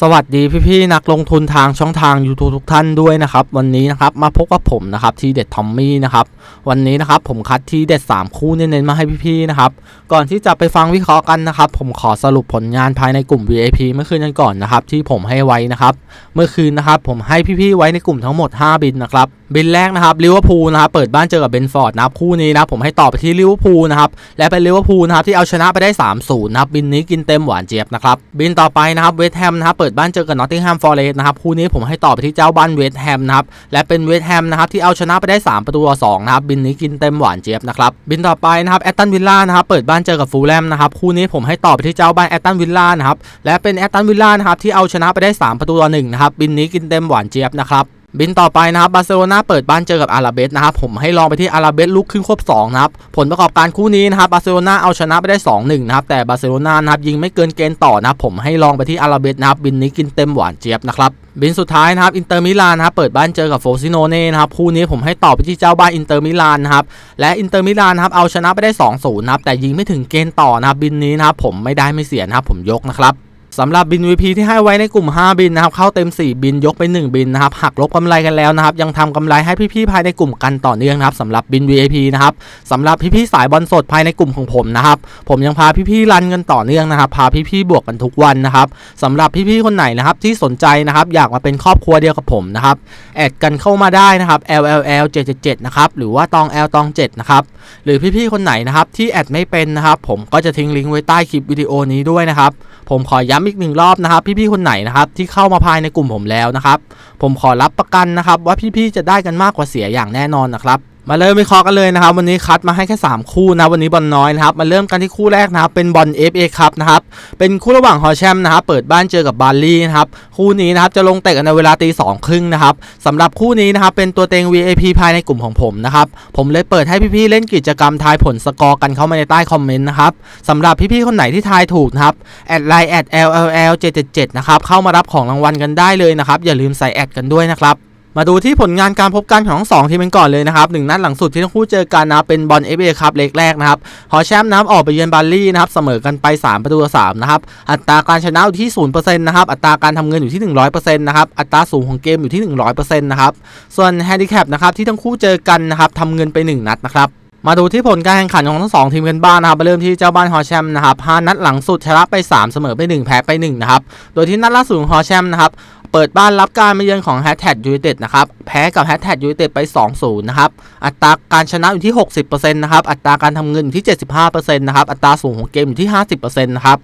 สวัสดีพี่ๆนักลงทุนทางช่องทาง YouTube ทุกท่านด้วยนะครับ วันนี้นะครับมาพบกับผมนะครับทีเด็ดทอมมี่นะครับวันนี้นะครับผมคัดทีเด็ด 3 คู่เน้นๆมาให้พี่ๆนะครับก่อนที่จะไปฟังวิเคราะห์กันนะครับ ผมขอสรุปผลงานภายในกลุ่ม VIP เมื่อคืนกันก่อนนะครับที่ผมให้ไว้นะครับเมื่อคืนนะครับผมให้พี่ๆไว้ในกลุ่มทั้งหมด 5 บินนะครับบินแรกนะครับลิเวอร์พูลนะครับเปิดบ้านเจอกับเบนฟอร์ดนะครับคู่นี้นะผมให้ต่อไปที่ลิเวอร์พูลนะครับและเป็นลิเวอร์พูลนะครับที่เอาชนะไปได้3-0นะครับบินนี้กินเต็มหวานเจี๊ยบนะครับบินต่อไปนะครับเวสต์แฮมนะครับเปิดบ้านเจอกับนอตติงแฮมฟอร์เรสต์นะครับคู่นี้ผมให้ต่อไปที่เจ้าบ้านเวสต์แฮมนะครับและเป็นเวสต์แฮมนะครับที่เอาชนะไปได้ 3 ประตูต่อสองนะครับบินนี้กินเต็มหวานเจี๊ยบนะครับบินต่อไปนะครับแอตตันวิลล่านะครับเปิดบ้านเจอกับฟูลแลมนะครับคู่นี้ผมให้ต่อไปที่เจ้าบ้านแอตตันวิลล่านะครับและเป็นแอตตันวิลล่านะครับที่เอาชนะไปได้ 3 ประตูต่อหนึ่งนะครับบินนี้กินเต็มหวานเจี๊ยบนะครับ บินต่อไปนะครับบาร์เซโลนาเปิดบ้านเจอกับอาราเบสนะครับผมให้ลองไปที่อาราเบสลุกขึ้นควบ2นะครับผลประกอบการคู่นี้นะครับบาร์เซโลนาเอาชนะไปได้ 2-1นะครับแต่บาร์เซโลนานะครับยิงไม่เกินเกณฑ์ต่อนะครับผมให้ลองไปที่อาราเบสนะครับบินนี้กินเต็มหวานเจี๊ยบนะครับบินสุดท้ายนะครับอินเตอร์มิลานนะครับเปิดบ้านเจอกับโฟซิโนเน่นะครับคู่นี้ผมให้ต่อไปที่เจ้าบ้านอินเตอร์มิลานนะครับและอินเตอร์มิลานนะครับเอาชนะไปได้2-0นะครับแต่ยิงไม่ถึงเกณฑ์ต่อนะครับบินนี้นะครับผมไม่ได้ไม่เสียนะครับผมยกนะครับ สำหรับบิน VP ที่ให้ไว้ในกลุ่ม 5 บินนะครับเข้าเต็ม 4 บินยกไป 1 บินนะครับหักลบกำไรกันแล้วนะครับยังทำกำไรให้พี่ๆภายในกลุ่มกันต่อเนื่องนะครับสำหรับบิน VIP นะครับสำหรับพี่ๆสายบอลสดภายในกลุ่มของผมนะครับผมยังพาพี่ๆรันกันต่อเนื่องนะครับพาพี่ๆบวกกันทุกวันนะครับสำหรับพี่ๆคนไหนนะครับที่สนใจนะครับอยากมาเป็นครอบครัวเดียวกับผมนะครับแอดกันเข้ามาได้นะครับ LLL 777นะครับหรือว่าตอง L ตอง7นะครับหรือพี่ๆคนไหนนะครับที่แอดไม่เป็นนะครับผมก็จะทิ้งลิงก์ไว้ใต้คลิปวิดีโอนี้ด้วยนะครับผมขอย้ำอีกหนึ่งรอบนะครับพี่ๆคนไหนนะครับที่เข้ามาภายในกลุ่มผมแล้วนะครับผมขอรับประกันนะครับว่าพี่ๆจะได้กันมากกว่าเสียอย่างแน่นอนนะครับ มาเริ่มวิเคราะห์กันเลยนะครับ วันนี้คัดมาให้แค่ 3 คู่นะวันนี้บอลน้อยนะครับมาเริ่มกันที่คู่แรกนะครับเป็นบอล FA ครับนะครับเป็นคู่ระหว่างฮอแชมนะครับเปิดบ้านเจอกับบาร์ลี่นะครับคู่นี้นะครับจะลงเตะกันในเวลาตีสองครึ่งนะครับสำหรับคู่นี้นะครับเป็นตัวเต็ง VIP ภายในกลุ่มของผมนะครับผมเลยเปิดให้พี่ๆเล่นกิจกรรมทายผลสกอร์กันเข้ามาในใต้คอมเมนต์นะครับสำหรับพี่ๆคนไหนที่ทายถูกนะครับแอดไลน์แอด LLL 777นะครับเข้ามารับของรางวัลกันได้เลยนะครับอย่าลืมใส่แอดกันด้วยนะครับ มาดูที่ผลงานการพบกันของสองทีมกันก่อนเลยนะครับหนึ่งนัดหลังสุดที่ทั้งคู่เจอกันนะเป็นบอลเอฟเอครับเล็กแรกนะครับฮอแชมป์น้ำออกไปเยือนบาลี่นะครับเสมอกันไป 3 ประตูต่อ3นะครับอัตราการชนะอยู่ที่0%นะครับอัตราการทำเงินอยู่ที่ 100%นะครับอัตราสูงของเกมอยู่ที่ 100%นะครับส่วนแฮนดิแคปนะครับที่ทั้งคู่เจอกันนะครับทำเงินไป 1 นัดนะครับ มาดูที่ผลการแข่งขันของทั้งสองทีมกันบ้างนะครับเริ่มที่เจ้าบ้านฮอแชมนะครับ5นัดหลังสุดชนะไป 3 เสมอไป 1 แพ้ไป1นะครับโดยที่นัดล่าสุดของฮอแชมนะครับเปิดบ้านรับการมาเยือนของแฮชแท็กยูไนเต็ดนะครับแพ้กับแฮชแท็กยูไนเต็ดไป 2-0 นะครับ อัตราการชนะอยู่ที่ 60%นะครับ อัตราการทำเงินอยู่ที่ 75%นะครับ อัตราสูงของเกมอยู่ที่ 50%นะครับ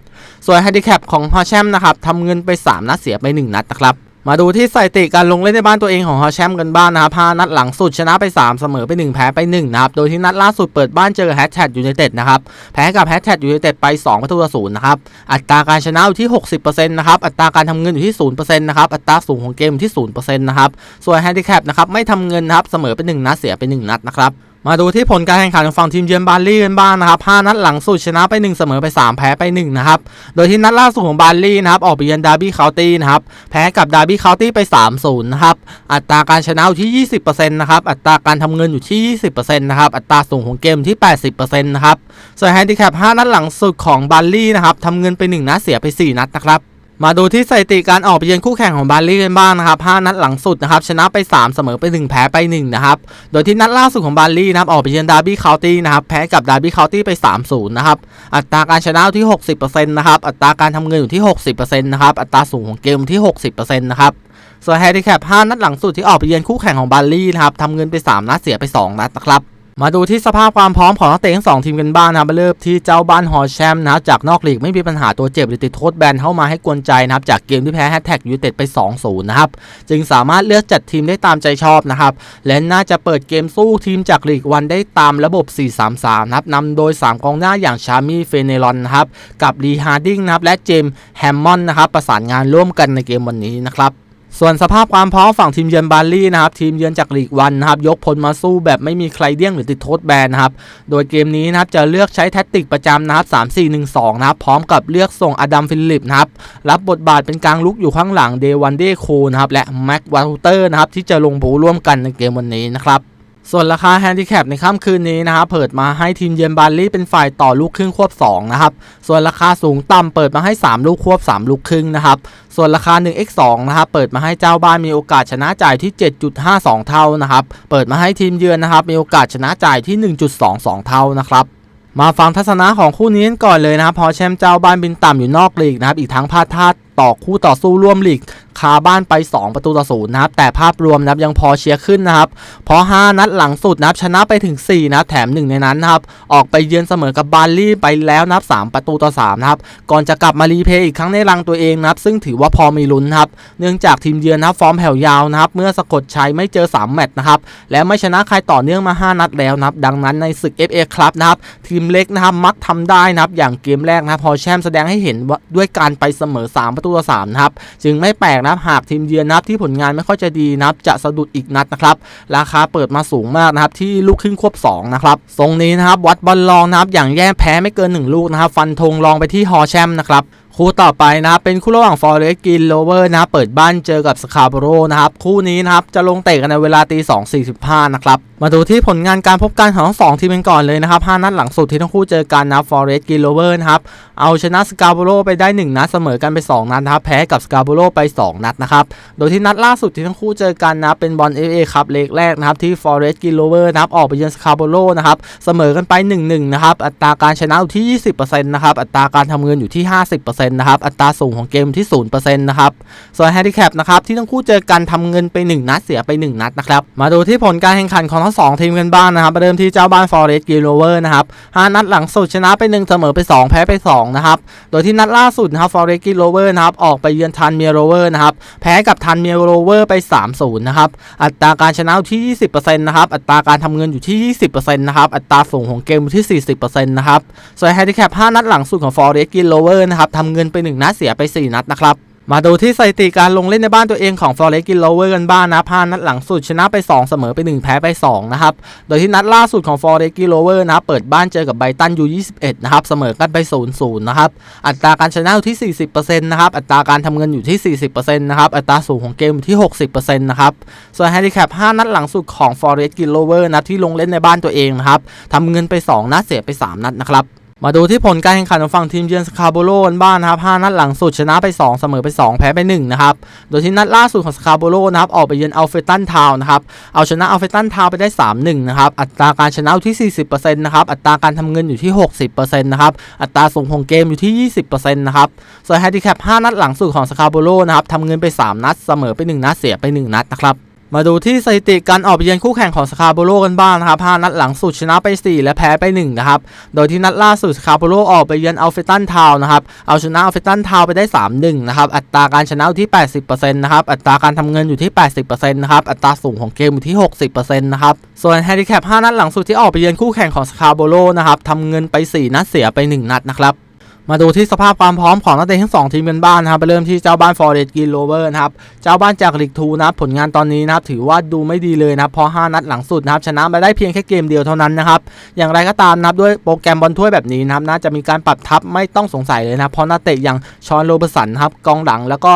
ส่วนแฮนดิแคปของฮอแชมนะครับทำเงินไป 3 นัดเสียไป 1 นัดนะครับ มาดูที่สถิติการลงเล่นในบ้านตัวเองของฮอแชมป์กันบ้างนะครับ5นัดหลังสุดชนะไป 3 เสมอไป 1 แพ้ไป1นะครับ โดยที่นัดล่าสุดเปิดบ้านเจอแฮชแท็กยูไนเต็ดนะครับ แพ้กับแฮชแท็กยูไนเต็ดไป 2 ประตูต่อศูนย์นะครับ อัตราการชนะอยู่ที่ 60%นะครับ อัตราการทำเงินอยู่ที่ 0%นะครับ อัตราสูงของเกมอยู่ที่ 0%นะครับ ส่วนแฮนดิแคปนะครับไม่ทำเงินนะครับ เสมอไป1นัดเสียไป1นัดนะครับ มาดูที่ผลการแข่งขันของฝั่งทีมเยือนบาร์ลี่กันบ้างนะครับ 5 นัดหลังสุดชนะไป 1 เสมอไป 3 แพ้ไป 1 นะครับ โดยที่นัดล่าสุดของบาร์ลี่นะครับ ออกไปเยือนดาร์บี้เคานตี้นะครับ แพ้กับดาร์บี้เคานตี้ไป 3-0 นะครับ อัตราการชนะอยู่ที่ 20%นะครับ อัตราการทำเงินอยู่ที่ 20%นะครับ อัตราสูงของเกมที่ 80%นะครับ ส่วนแฮนดิแคป 5 นัดหลังสุดของบาร์ลี่นะครับทำเงินไป 1 นัดเสียไป 4 นัดนะครับ มาดูที่สถิติการออกไปเยือนคู่แข่งของบาร์ลี่กันบ้างนะครับ5นัดหลังสุดนะครับชนะไป 3 เสมอไป 1 แพ้ไป1นะครับโดยที่นัดล่าสุดของบาร์ลี่นะครับออกไปเยือนดาร์บี้เคานตี้นะครับแพ้กับดาร์บี้เคานตี้ไป 3-0นะครับอัตราการชนะอยู่ที่ 60%นะครับอัตราการทำเงินอยู่ที่ 60%นะครับอัตราสูงของเกมที่ 60%นะครับส่วนแฮนดิแคป5นัดหลังสุดที่ออกไปเยือนคู่แข่งของบาร์ลี่นะครับทำเงินไป 3 นัดเสียไป 2 นัดนะครับ มาดูที่สภาพความพร้อมของนักเตะทั้งสองทีมกันบ้างนะครับเริ่มที่เจ้าบ้านฮอแชมป์นะครับจากนอกลีกไม่มีปัญหาตัวเจ็บหรือติดโทษแบนเข้ามาให้กวนใจนะครับจากเกมที่แพ้แฮชแท็กยูเต็ดไป 2-0 นะครับจึงสามารถเลือกจัดทีมได้ตามใจชอบนะครับและน่าจะเปิดเกมสู้ทีมจากลีกวันได้ตามระบบ 4-3-3 นะครับนำโดย 3 กองหน้าอย่างชามี่เฟเนรอนนะครับกับลีฮาร์ดิงนะครับและเจมแฮมมอนนะครับประสานงานร่วมกันในเกมวันนี้นะครับ ส่วนสภาพความพร้อมฝั่งทีมเยือนบาร์ลี่นะครับทีมเยือนจากลีกวันนะครับยกพลมาสู้แบบไม่มีใครเดี้ยงหรือติดโทษแบนนะครับโดยเกมนี้นะครับจะเลือกใช้แท็กติกประจำนะครับ3-4-1-2นะครับพร้อมกับเลือกส่งอดัมฟิลิปนะครับรับบทบาทเป็นกลางลุกอยู่ข้างหลังเดวันเดโคนะครับและแม็กวาลเตอร์นะครับที่จะลงบูร่วมกันในเกมวันนี้นะครับ ส่วนราคาแฮนดิแคปในค่ำคืนนี้นะครับเปิดมาให้ทีมเยือนบาร์ลี่เป็นฝ่ายต่อลูกครึ่งควบ2นะครับส่วนราคาสูงต่ำเปิดมาให้ 3 ลูกควบ 3 ลูกครึ่งนะครับส่วนราคา 1x2 นะครับเปิดมาให้เจ้าบ้านมีโอกาสชนะจ่ายที่ 7.52 เท่านะครับเปิดมาให้ทีมเยือนนะครับมีโอกาสชนะจ่ายที่ 1.22 เท่านะครับมาฟังทัศนะของคู่นี้กันก่อนเลยนะครับพอแชมป์เจ้าบ้านบินต่ำอยู่นอกลีกนะครับอีกทั้งพลาดท่า ต่อคู่ต่อสู้ร่วมลีกคาบ้านไป 2 ประตูต่อศูนย์นะครับ แต่ภาพรวมนะครับยังพอเชียร์ขึ้นนะครับ เพราะ 5 นัดหลังสุดนะครับชนะไปถึง 4 นะครับแถม 1 ในนั้นนะครับ ออกไปเยือนเสมอกับบาลี่ไปแล้วนับ 3 ประตูต่อ3นะครับ ก่อนจะกลับมารีเพย์อีกครั้งในรังตัวเองนะครับ ซึ่งถือว่าพอมีลุ้นนะครับ เนื่องจากทีมเยือนนะฟอร์มแผ่วยาวนะครับ เมื่อสะกดชัยไม่เจอ 3 แมตช์นะครับ และไม่ชนะใครต่อเนื่องมา 5 นัดแล้วนะครับ ดังนั้นในศึก FA ครับนะครับ ทีมเล็กนะครับมักทำได้นะครับ อย่างเกมแรกนะครับพอแชมป์แสดงให้เห็นว่าด้วยการไปเสมอ 3 ประตูต่อ3นะครับ จึงไม่แปลกนะครับหากทีมเยือนนะครับที่ผลงานไม่ค่อยจะดีนะครับจะสะดุดอีกนัดนะครับ ราคาเปิดมาสูงมากนะครับที่ลูกครึ่งควบ2นะครับทรงนี้นะครับวัดบอลลองนะครับอย่างแย่แพ้ไม่เกิน 1 ลูกนะครับฟันธงลองไปที่ฮอแชมป์นะครับคู่ต่อไปนะครับเป็นคู่ระหว่างฟอร์เรสกินโลเวอร์นะครับเปิดบ้านเจอกับสคาร์โบโรนะครับคู่นี้นะครับจะลงเตะกันในเวลาตี2 45นะครับ มาดูที่ผลงานการพบกันของทั้งสองทีมกันก่อนเลยนะครับ 5 นัดหลังสุดที่ทั้งคู่เจอกันนะฟอร์เรสต์กิโลเวอร์นะครับ เอาชนะสคาโบโรไปได้ 1 นัดเสมอกันไป 2 นัดนะครับ แพ้กับสคาโบโรไป 2 นัดนะครับ โดยที่นัดล่าสุดที่ทั้งคู่เจอกันนะเป็นบอลเอฟเอคัพเลกแรกนะครับที่ฟอร์เรสต์กิโลเวอร์นะครับออกไปเยือนสคาโบโรนะครับเสมอกันไป 1-1 นะครับ อัตราการชนะอยู่ที่ 20%นะครับ อัตราการทำเงินอยู่ที่ 50%นะครับ อัตราสูงของเกมที่ 0%นะครับ ส่วนแฮนดิแคปนะครับที่ทั้งคู่เจอกันทำเงินไป 1 นัดเสียไป 1 นัดนะครับ มาดูที่ผลการแข่งขันของทั้ง 2 ทีมกันบ้างนะครับมาเริ่มที่เจ้าบ้าน Forest g r e e n r o v e r นะครับ5นัดหลังสุดชนะไป1เสมอไป 2 แพ้ไป2นะครับโดยที่นัดล่าสุดนะครับ Forest g r e e n r o v e r นะครับออกไปเยือนทันเมียโรเวอร์นะครับแพ้กับทันเมียโรเวอร์ไป 3-0นะครับอัตราการชนะอยู่ที่ 20%นะครับอัตราการทำเงินอยู่ที่ 20%นะครับอัตราสูงของเกมอยู่ที่ 40%นะครับส่วนแฮนดิแคป5นัดหลังสุดของ Forest g r e e n r o v e r นะครับทำเงินไป1นัดเสียไป 4 นัดนะครับ มาดูที่สถิติการลงเล่นในบ้านตัวเองของ f o r e s t g i n l o v e r กันบ้างนะพานัดหลังสุดชนะไป 2 เสมอไป 1 แพ้ไป 2 นะครับ โดยที่นัดล่าสุดของ f o r e s t g i n l o v e r นะเปิดบ้านเจอกับไบตันยู21นะครับ เสมอกันไป 0-0 นะครับ อัตราการชนะอยู่ที่ 40%นะครับ อัตราการทำเงินอยู่ที่ 40%นะครับ อัตราสูงของเกมอยู่ที่ 60%นะครับ ส่วนแฮนดิแคป5นัดหลังสุดของ f o r e s t g i n l o v e r นะที่ลงเล่นในบ้านตัวเองนะครับทำเงินไป 2 นัดเสียไป 3 นัดนะครับ มาดูที่ผลการแข่งขันของฝั่งทีมเยือนสคาโบโลกันบ้างนะครับ5นัดหลังสุดชนะไป 2 เสมอไป 2 แพ้ไป1นะครับ โดยที่นัดล่าสุดของสคาโบโลนะครับออกไปเยือนอัลเฟตันทาวน์นะครับ เอาชนะอัลเฟตันทาว์ไปได้ 3-1 นะครับ อัตราการชนะอยู่ที่ 40%นะครับ อัตราการทำเงินอยู่ที่ 60%นะครับ อัตราส่งของเกมอยู่ที่ 20%นะครับส่วนแฮนดิแคป5นัดหลังสุดของสคาโบโลนะครับทำเงินไป 3 นัด เสมอไป 1 นัด เสียไป 1 นัดนะครับ มาดูที่สถิติการออกไปเยือนคู่แข่งของสคาโบโลกันบ้างนะครับ5นัดหลังสุดชนะไป 4 และแพ้ไป1นะครับ โดยที่นัดล่าสุดสคาโบโลออกไปเยือนอัลเฟตันทาวน์นะครับ เอาชนะอัลเฟตันทาว์ไปได้ 3-1 นะครับ อัตราการชนะอยู่ที่ 80%นะครับ อัตราการทำเงินอยู่ที่ 80%นะครับ อัตราสูงของเกมอยู่ที่ 60%นะครับ ส่วนแฮนดิแคป5นัดหลังสุดที่ออกไปเยือนคู่แข่งของสคาโบโลนะครับทำเงินไป 4 นัดเสียไป 1 นัดนะครับ มาดูที่สภาพความพร้อมของนักเตะทั้งสองทีมกันบ้างนะครับไปเริ่มที่เจ้าบ้านฟอร์เรสต์กินโรเวอร์นะครับเจ้าบ้านจากลีกทูนะครับผลงานตอนนี้นะครับถือว่าดูไม่ดีเลยนะครับเพราะ 5 นัดหลังสุดนะครับชนะมาได้เพียงแค่เกมเดียวเท่านั้นนะครับอย่างไรก็ตามนะครับด้วยโปรแกรมบอลถ้วยแบบนี้นะครับน่าจะมีการปรับทับไม่ต้องสงสัยเลยนะเพราะนักเตะอย่างชอนโรเบอร์สันครับกองหลังแล้วก็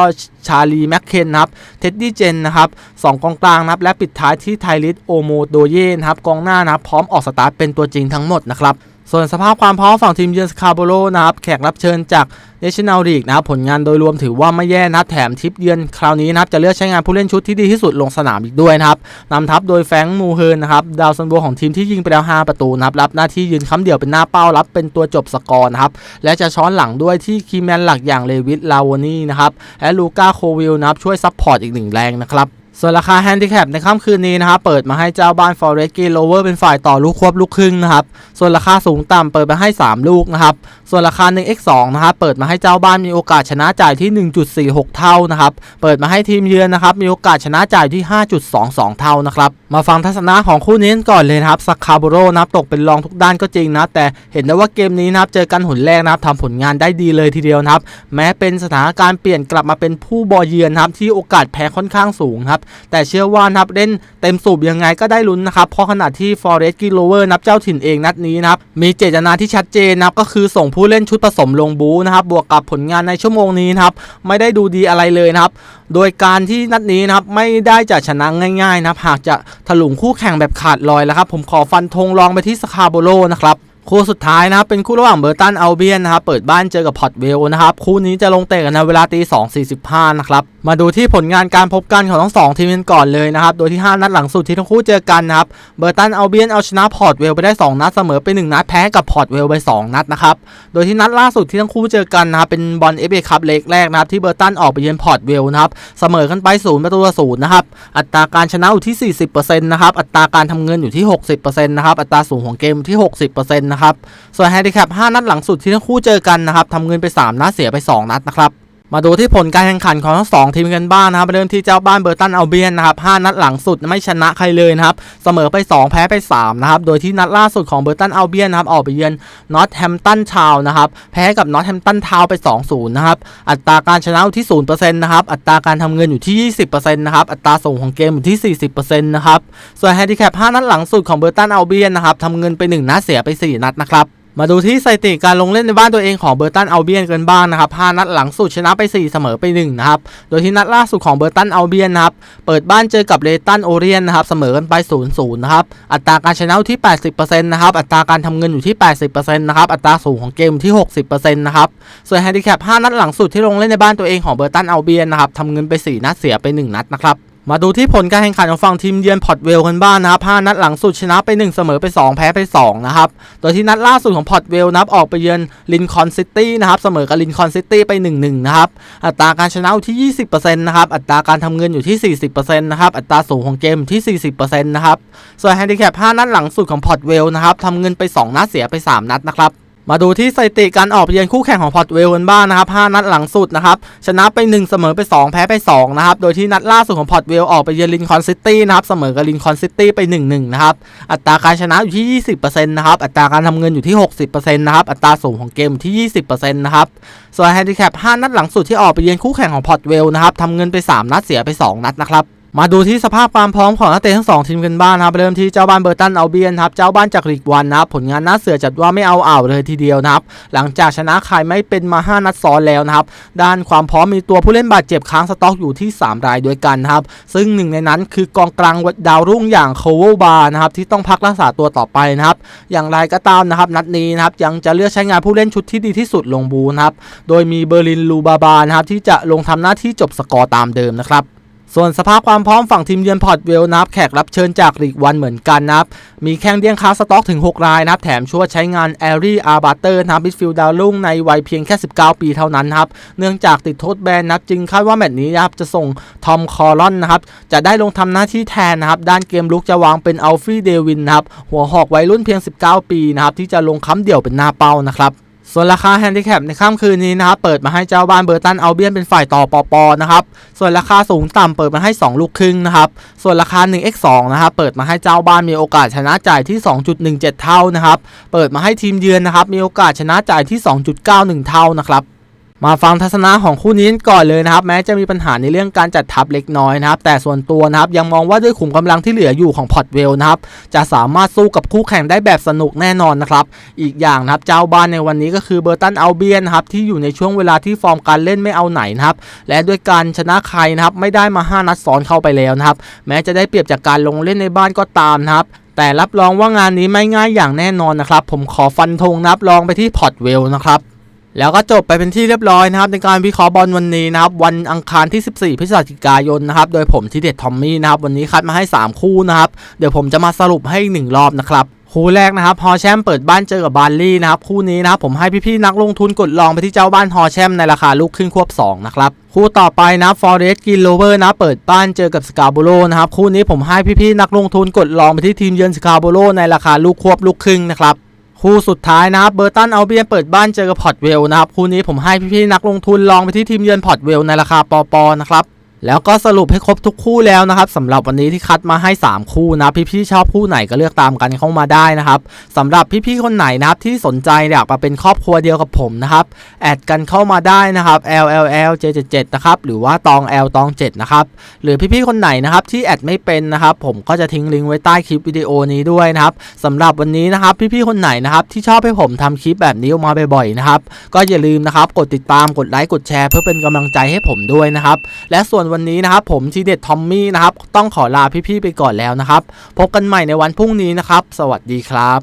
ชาลีแม็กเคนนะครับเท็ดดี้เจนนะครับสองกองกลางนะครับและปิดท้ายที่ไทลิสโอโมโดเย่นะครับกองหน้านะครับพร้อมออกสตาร์ทเป็นตัวจริงทั้งหมดนะครับ ส่วนสภาพความพร้อมฝั่งทีมเยือนสคาโบโลนะครับแขกรับเชิญจากเนชั่นแนลลีกนะครับผลงานโดยรวมถือว่าไม่แย่นะครับแถมทิปเยือนคราวนี้นะครับจะเลือกใช้งานผู้เล่นชุดที่ดีที่สุดลงสนามอีกด้วยนะครับนำทัพโดยแฟงมูเฮิร์นนะครับดาวซันโบของทีมที่ยิงไปแล้ว 5 ประตูนะครับรับหน้าที่ยืนค้ำเดี่ยวเป็นหน้าเป้ารับเป็นตัวจบสกอร์นะครับและจะช้อนหลังด้วยที่คีแมนหลักอย่างเลวิสลาวานี่นะครับและลูก้าโควิลนะครับช่วยซัพพอร์ตอีกหนึ่งแรงนะครับ ส่วนราคาแฮนดิแคปในค่ำคืนนี้นะครับ เปิดมาให้เจ้าบ้าน Forest g r e e n r o v e r เป็นฝ่ายต่อลูกควบลูกครึ่งนะครับ ส่วนราคาสูงต่ำเปิดมาให้ 3 ลูกนะครับ ส่วนราคา 1x2 นะครับ เปิดมาให้เจ้าบ้านมีโอกาสชนะจ่ายที่ 1.46 เท่านะครับ เปิดมาให้ทีมเยือนนะครับ มีโอกาสชนะจ่ายที่ 5.22 เท่านะครับ มาฟังทัศนะของคู่นี้ก่อนเลยนะครับสักคาโบโรนับตกเป็นรองทุกด้านก็จริงนะ แต่เห็นได้ว่าเกมนี้นะครับ เจอกันหุ่นแรกนะครับทำผลงานได้ดีเลยทีเดียวนะครับ แม้เป็นสถานการณ์เปลี่ยนกลับมาเป็นผู้บอเยือนนะครับที่โอกาสแพ้ค่อนข้างสูงครับแต่เชื่อว่านับเล่นเต็มสูบยังไงก็ได้ลุ้นนะครับ เพราะขณะที่ Forest g i l o v e r นับเจ้าถิ่นเองนัดนี้นะครับ มีเจตนาที่ชัดเจนนะครับก็คือส่งผู้เล่นชุดผสมลงบูนะครับบวกกับผลงานในชั่วโมงนี้นะครับไม่ได้ดูดีอะไรเลยนะครับโดยการที่นัดนี้นะครับไม่ได้จะชนะง่ายๆนะครับหากจะถลุงคู่แข่งแบบขาดลอยแล้วครับผมขอฟันธงลองไปที่สคาโบโลนะครับ คู่สุดท้ายนะครับเป็นคู่ระหว่างเบอร์ตันเอัลเบียนนะครับเปิดบ้านเจอกับพอตเวลนะครับคู่นี้จะลงเตะกันในเวลาตี2.45นะครับมาดูที่ผลงานการพบกันของทั้งสองทีมกันก่อนเลยนะครับโดยที่ 5 นัดหลังสุดที่ทั้งคู่เจอกันนะครับเบอร์ตันเอัลเบียนเอาชนะพอตเวลไปได้ 2 นัดเสมอไป 1 นัดแพ้กับพอตเวลไป 2 นัดนะครับโดยที่นัดล่าสุดที่ทั้งคู่เจอกันนะครับเป็นบอลเอฟเอคัพเล็กแรกนะครับที่เบอร์ตันออกไปเยือนพอตเวลนะครับเสมอกันไป0ประตูต่อศูนย์นะครับอัตราการชนะอยู่ที่ 40%นะครับอัตราการทำเงินอยู่ที่ 60%นะครับอัตราสูงของเกมที่ 60%นะครับส่วนแฮนดิแคป5นัดหลังสุดที่ทั้งคู่เจอกันนะครับทำเงินไป 3 นัดเสียไป 2 นัดนะครับ มาดูที่ผลการแข่งขันของทั้งสองทีมกันบ้างนะครับเริ่มที่เจ้าบ้านเบอร์ตันเอัลเบียนนะครับ5นัดหลังสุดไม่ชนะใครเลยนะครับเสมอไป 2 แพ้ไป3นะครับโดยที่นัดล่าสุดของเบอร์ตันเอัลเบียนนะครับออกไปเยือนนอตแฮมตันทาวนะครับแพ้กับนอตแฮมตันทาวไป 2-0นะครับอัตราการชนะอยู่ที่0%นะครับอัตราการทำเงินอยู่ที่ 20%นะครับอัตราส่งของเกมอยู่ที่ 40%นะครับส่วนแฮนดิแคป5นัดหลังสุดของเบอร์ตันเอัลเบียนนะครับทำเงินไป 1นัดเสียไป 4 นัดนะครับ มาดูที่สถิติการลงเล่นในบ้านตัวเองของเบอร์ตันอัลเบียนกันบ้างนะครับ5นัดหลังสุดชนะไป 4 เสมอไป1นะครับ โดยที่นัดล่าสุดของเบอร์ตันอัลเบียนนะครับ เปิดบ้านเจอกับเลตันโอเรียนนะครับ เสมอกันไป 0-0 นะครับ อัตราการชนะอยู่ที่ 80%นะครับ อัตราการทำเงินอยู่ที่ 80%นะครับ อัตราสูงของเกมที่ 60%นะครับ ส่วนแฮนดิแคป5นัดหลังสุดที่ลงเล่นในบ้านตัวเองของเบอร์ตันอัลเบียนนะครับทำเงินไป 4 นัดเสียไป 1 นัดนะครับ มาดูที่ผลการแข่งขันของฝั่งทีมเยือนพอร์ตเวลกันบ้างนะครับ5นัดหลังสุดชนะไป 1 เสมอไป 2 แพ้ไป 2 นะครับ โดยที่นัดล่าสุดของพอร์ตเวลนับออกไปเยือนลินคอนซิตี้นะครับ เสมอกับลินคอนซิตี้ไป 1-1 นะครับ อัตราการชนะอยู่ที่ 20%นะครับ อัตราการทำเงินอยู่ที่ 40%นะครับ อัตราสูงของเกมที่ 40%นะครับ ส่วนแฮนดิแคป5นัดหลังสุดของพอร์ตเวลนะครับทำเงินไป 2 นัดเสียไป 3 นัดนะครับ มาดูที่สถิติการออกเยือนคู่แข่งของพอร์ตเวลกันบ้างนะครับ 5 นัดหลังสุดนะครับ ชนะไป 1 เสมอไป 2 แพ้ไป 2 นะครับ โดยที่นัดล่าสุดของพอร์ตเวลออกไปเยือนลินคอนซิตี้นะครับ เสมอกับลินคอนซิตี้ไป 1-1 นะครับ อัตราการชนะอยู่ที่ 20%นะครับ อัตราการทำเงินอยู่ที่ 60%นะครับ อัตราสูงของเกมอยู่ที่ 20%นะครับ ส่วนแฮนดิแคป 5 นัดหลังสุดที่ออกไปเยือนคู่แข่งของพอร์ตเวลนะครับทำเงินไป 3 นัดเสียไป 2 นัดนะครับ มาดูที่สภาพความพร้อมของนักเตะทั้งสองทีมกันบ้างนะครับเริ่มที่เจ้าบ้านเบอร์ตันเอาเบียนครับเจ้าบ้านจากลีกวันนะครับผลงานน่าเสือจัดว่าไม่เอาอ่าวเลยทีเดียวนะครับหลังจากชนะใครไม่เป็นมา 5 นัดซ้อนแล้วนะครับด้านความพร้อมมีตัวผู้เล่นบาดเจ็บค้างสต็อกอยู่ที่ 3 รายด้วยกันครับซึ่งหนึ่งในนั้นคือกองกลางดาวรุ่งอย่างโคโวบาร์นะครับที่ต้องพักรักษาตัวต่อไปนะครับอย่างไรก็ตามนะครับนัดนี้นะครับยังจะเลือกใช้งานผู้เล่นชุดที่ดีที่สุดลงบูนะครับโดยมีเบอร์ลินลูบาบานะครับที่จะลงทำหน้าที่จบสกอร์ตามเดิมนะครับ ส่วนสภาพความพร้อมฝั่งทีมเยือนพอร์ตเวลนะครับแขกรับเชิญจากลีกวันเหมือนกันนะครับ มีแข้งเดี้ยงค้าสต็อกถึง 6 รายนะครับ แถมช่วยใช้งานแอรี่อาร์บัตเตอร์นะครับมิดฟิลด์ดาวรุ่งในวัยเพียงแค่ 19 ปีเท่านั้นครับ เนื่องจากติดโทษแบนนะครับ จึงคาดว่าแมตช์นี้นะครับจะส่งทอมคอรอนนะครับ จะได้ลงทำหน้าที่แทนนะครับ ด้านเกมลุกจะวางเป็นอัลฟรีเดวินนะครับหัวหอกวัยรุ่นเพียง 19 ปีนะครับที่จะลงค้ำเดี่ยวเป็นหน้าเป้านะครับ ส่วนราคาแฮนดิแคปในค่ำคืนนี้นะครับเปิดมาให้เจ้าบ้านเบอร์ตันเอาเบียนเป็นฝ่ายต่อปอปอนะครับส่วนราคาสูงต่ำเปิดมาให้ 2 ลูกครึ่งนะครับส่วนราคา 1x2 นะครับเปิดมาให้เจ้าบ้านมีโอกาสชนะจ่ายที่ 2.17 เท่านะครับเปิดมาให้ทีมเยือนนะครับมีโอกาสชนะจ่ายที่ 2.91 เท่านะครับ มาฟังทัศนะของคู่นี้ก่อนเลยนะครับแม้จะมีปัญหาในเรื่องการจัดทัพเล็กน้อยนะครับ แต่ส่วนตัวนะครับยังมองว่าด้วยขุมกำลังที่เหลืออยู่ของพอตเวลนะครับจะสามารถสู้กับคู่แข่งได้แบบสนุกแน่นอนนะครับ อีกอย่างนะครับเจ้าบ้านในวันนี้ก็คือเบอร์ตันเอัลเบียนนะครับที่อยู่ในช่วงเวลาที่ฟอร์มการเล่นไม่เอาไหนนะครับและด้วยการชนะใครนะครับไม่ได้มา 5 นัดซ้อนเข้าไปแล้วนะครับแม้จะได้เปรียบจากการลงเล่นในบ้านก็ตามนะครับแต่รับรองว่างานนี้ไม่ง่ายอย่างแน่นอนนะครับ ผมขอฟันธงนับลองไปที่พอตเวลนะครับ แล้วก็จบไปเป็นที่เรียบร้อยนะครับในการวิเคราะห์บอลวันนี้นะครับวันอังคารที่ 14 พฤศจิกายนนะครับโดยผมทีเด็ดทอมมี่นะครับวันนี้คัดมาให้ 3 คู่นะครับเดี๋ยวผมจะมาสรุปให้อีกหนึ่งรอบนะครับคู่แรกนะครับฮอแชมเปิดบ้านเจอกับบาร์ลี่นะครับคู่นี้นะครับผมให้พี่ๆนักลงทุนกดลองไปที่เจ้าบ้านฮอแชมในราคาลูกครึ่งควบ 2 นะครับคู่ต่อไปนะฟอเรสต์กินโลเวอร์นะเปิดบ้านเจอกับสกาโบโลนะครับคู่นี้ผมให้พี่ๆนักลงทุนกดลองไปที่ทีมเยือนสกาโบโลในราคาลูกควบลูกครึ่งนะครับ คู่สุดท้ายนะครับเบอร์ตันเอาเบียนเปิดบ้านเจอกับพอร์ตเวลนะครับคู่นี้ผมให้พี่ๆนักลงทุนลองไปที่ทีมเยือนพอร์ตเวลในราคาปอปอนะครับ แล้วก็สรุปให้ครบทุกคู่แล้วนะครับสำหรับวันนี้ที่คัดมาให้ 3 คู่นะพี่ๆชอบคู่ไหนก็เลือกตามกันเข้ามาได้นะครับสำหรับพี่ๆคนไหนนะครับที่สนใจอยากมาเป็นครอบครัวเดียวกับผมนะครับแอดกันเข้ามาได้นะครับ L L L J 7 7นะครับหรือว่าตอง L ตอง7นะครับหรือพี่ๆคนไหนนะครับที่แอดไม่เป็นนะครับผมก็จะทิ้งลิงก์ไว้ใต้คลิปวิดีโอนี้ด้วยนะครับสำหรับวันนี้นะครับพี่ๆคนไหนนะครับที่ชอบให้ผมทำคลิปแบบนี้ออกมาบ่อยๆนะครับก็อย่าลืมนะครับกดติดตามกดไลค์กดแชร์เพื่อเป็นกำลังใจให้ผมด้วยนะครับและส่วนวันนี้นะครับ ผมทีเด็ดทอมมี่นะครับ ต้องขอลาพี่ๆไปก่อนแล้วนะครับ พบกันใหม่ในวันพรุ่งนี้นะครับ สวัสดีครับ